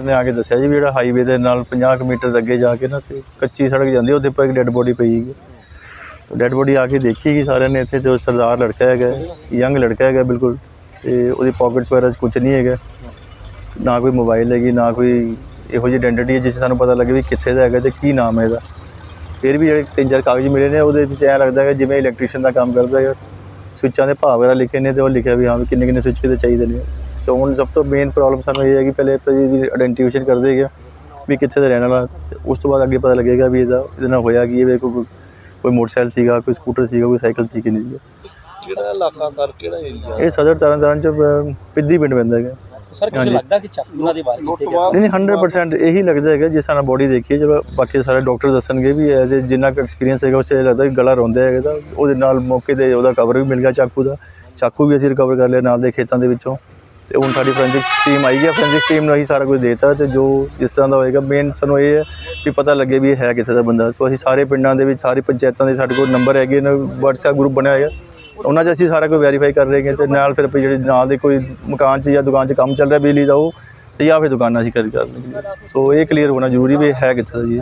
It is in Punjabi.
ਉਹਨੇ ਆ ਕੇ ਦੱਸਿਆ ਜੀ ਵੀ ਜਿਹੜਾ ਹਾਈਵੇ ਦੇ ਨਾਲ 50 ਕੁ ਮੀਟਰ ਅੱਗੇ ਜਾ ਕੇ ਨਾ ਤੇ ਕੱਚੀ ਸੜਕ ਜਾਂਦੀ ਉਹਦੇ ਪਰ ਇੱਕ ਡੈੱਡ ਬੋਡੀ ਪਈ ਹੈਗੀ ਤਾਂ ਡੈੱਡ ਬੋਡੀ ਆ ਕੇ ਦੇਖੀ ਗਈ ਸਾਰਿਆਂ ਨੇ, ਇੱਥੇ ਜੋ ਸਰਦਾਰ ਲੜਕਾ ਹੈਗਾ ਯੰਗ ਲੜਕਾ ਹੈਗਾ ਬਿਲਕੁਲ, ਤੇ ਉਹਦੀ ਪਾਕਟਸ ਵਗੈਰਾ 'ਚ ਕੁਝ ਨਹੀਂ ਹੈਗਾ। ਨਾ ਕੋਈ ਮੋਬਾਈਲ ਹੈਗੀ, ਨਾ ਕੋਈ ਇਹੋ ਜਿਹੀ ਆਇਡੈਂਟੀ ਹੈ, ਜਿਸ 'ਚ ਸਾਨੂੰ ਪਤਾ ਲੱਗੇ ਵੀ ਕਿੱਥੇ ਦਾ ਹੈਗਾ ਤੇ ਕੀ ਨਾਮ ਹੈ ਇਹਦਾ। ਫਿਰ ਵੀ ਜਿਹੜੇ ਤਿੰਨ ਚਾਰ ਕਾਗਜ਼ ਮਿਲੇ ਨੇ, ਉਹਦੇ ਵਿੱਚ ਐਂ ਲੱਗਦਾ ਹੈ ਜਿਵੇਂ ਇਲੈਕਟ੍ਰੀਸ਼ੀਅਨ ਦਾ ਕੰਮ ਕਰਦਾ ਹੈ ਸਵਿੱਚਾਂ ਦੇ ਭਾਅ ਵਗੈਰਾ ਲਿਖੇ ਨੇ ਤੇ ਉਹ ਲਿਖਿਆ ਵੀ ਹਾਂ ਵੀ ਕਿੰਨੇ ਕਿੰਨੇ ਸਵਿੱਚ ਕਿਤੇ ਚਾਹੀਦੇ ਨੇ। ਸੋ ਹੁਣ ਸਭ ਤੋਂ ਮੇਨ ਪ੍ਰੋਬਲਮ ਸਾਨੂੰ ਇਹ ਹੈ ਕਿ ਪਹਿਲੇ ਤਾਂ ਇਹਦੀ ਆਇਡੈਂਟੀਫਿਕੇਸ਼ਨ ਕਰਦੇ ਗਿਆ ਵੀ ਕਿੱਥੇ ਦਾ ਰਹਿਣ ਵਾਲਾ ਤੇ ਉਸ ਤੋਂ ਬਾਅਦ ਅੱਗੇ ਪਤਾ ਲੱਗੇਗਾ ਵੀ ਇਹਦਾ ਇਹਦੇ ਨਾਲ ਹੋਇਆ ਕੀ ਹੈ ਵੀ ਕੋਈ ਕੋਈ ਮੋਟਰਸਾਈਕਲ ਸੀਗਾ ਕੋਈ ਸਕੂਟਰ ਸੀਗਾ ਕੋਈ ਸਾਈਕਲ ਸੀ ਕਿ ਨਹੀਂ ਸੀਗਾ। ਕਿਹੜਾ ਇਲਾਕਾ ਸਰ ਕਿਹੜਾ ਏਰੀਆ ਇਹ ਸਦਰ ਤਰਨਤਾਰਨ ਚ ਪਿੱਦੀ ਪਿੰਡ ਪੈਂਦਾ ਹੈਗਾ। ਸਰ ਹਾਂਜੀ। ਲੱਗਦਾ ਕਿ ਚਾਕੂ ਨਾਲ ਦੀ ਵਾਰ ਕੀਤੇ ਗਏ ਨਹੀਂ ਨਹੀਂ 100% ਇਹੀ ਲੱਗਦਾ ਹੈਗਾ ਜਿਸ ਤਰ੍ਹਾਂ ਬੋਡੀ ਦੇਖੀ ਹੈ ਚਲੋ ਬਾਕੀ ਸਾਰੇ ਡਾਕਟਰ ਦੱਸਣਗੇ ਵੀ ਐਜ਼ ਜਿੰਨਾ ਕੁ ਐਕਸਪੀਰੀਅੰਸ ਹੈਗਾ ਉਸ 'ਚ ਇਹ ਲੱਗਦਾ ਕਿ ਗਲਾ ਰੋਂਦਾ ਹੈਗਾ ਉਹਦੇ ਨਾਲ ਮੌਕੇ ਤੇ ਉਹਦਾ ਕਵਰ ਵੀ ਮਿਲ ਗਿਆ ਚਾਕੂ ਦਾ। ਚਾਕੂ ਵੀ ਅਸੀਂ ਰਿਕਵਰ ਕਰ ਲਿਆ ਨਾਲ ਦੇ ਖੇਤਾਂ ਦੇ ਵਿੱਚੋਂ। ਤੇ ਹੁਣ ਸਾਡੀ ਫੋਰੈਂਸਿਕ ਟੀਮ ਆਈ ਹੈ। ਫੋਰੈਂਸਿਕ ਟੀਮ ਨੂੰ ਅਸੀਂ ਸਾਰਾ ਕੁਝ ਦੇਤਾ ਤੇ ਜੋ ਜਿਸ ਤਰ੍ਹਾਂ ਦਾ ਹੋਏਗਾ ਮੇਨ ਸਾਨੂੰ ਇਹ ਹੈ ਵੀ ਪਤਾ ਲੱਗੇ ਵੀ ਇਹ ਹੈ ਕਿੱਥੇ ਦਾ ਬੰਦਾ। ਸੋ ਅਸੀਂ ਸਾਰੇ ਪਿੰਡਾਂ ਦੇ ਵਿੱਚ, ਸਾਰੀ ਪੰਚਾਇਤਾਂ ਦੇ ਸਾਡੇ ਕੋਲ ਨੰਬਰ ਹੈਗੇ ਨੇ, WhatsApp ਗਰੁੱਪ ਬਣਿਆ ਹੋਇਆ। ਉਹਨਾਂ 'ਚ ਅਸੀਂ ਸਾਰਾ ਕੁਝ ਵੈਰੀਫਾਈ ਕਰ ਰਹੇ ਹਾਂ ਤੇ ਨਾਲ ਫਿਰ ਆਪਾਂ ਜਿਹੜੇ ਨਾਲ ਦੇ ਕੋਈ ਮਕਾਨ 'ਚ ਜਾਂ ਦੁਕਾਨ 'ਚ ਕੰਮ ਚੱਲ ਰਿਹਾ, ਬਿਜਲੀ ਦਾ ਉਹ, ਤੇ ਜਾਂ ਫਿਰ ਦੁਕਾਨਾਂ ਅਸੀਂ ਕਰ ਕਰ ਲਈਏ ਸੋ ਇਹ ਕਲੀਅਰ ਹੋਣਾ ਜ਼ਰੂਰੀ ਵੀ ਇਹ ਹੈ ਕਿੱਥੇ ਦਾ ਜੀ।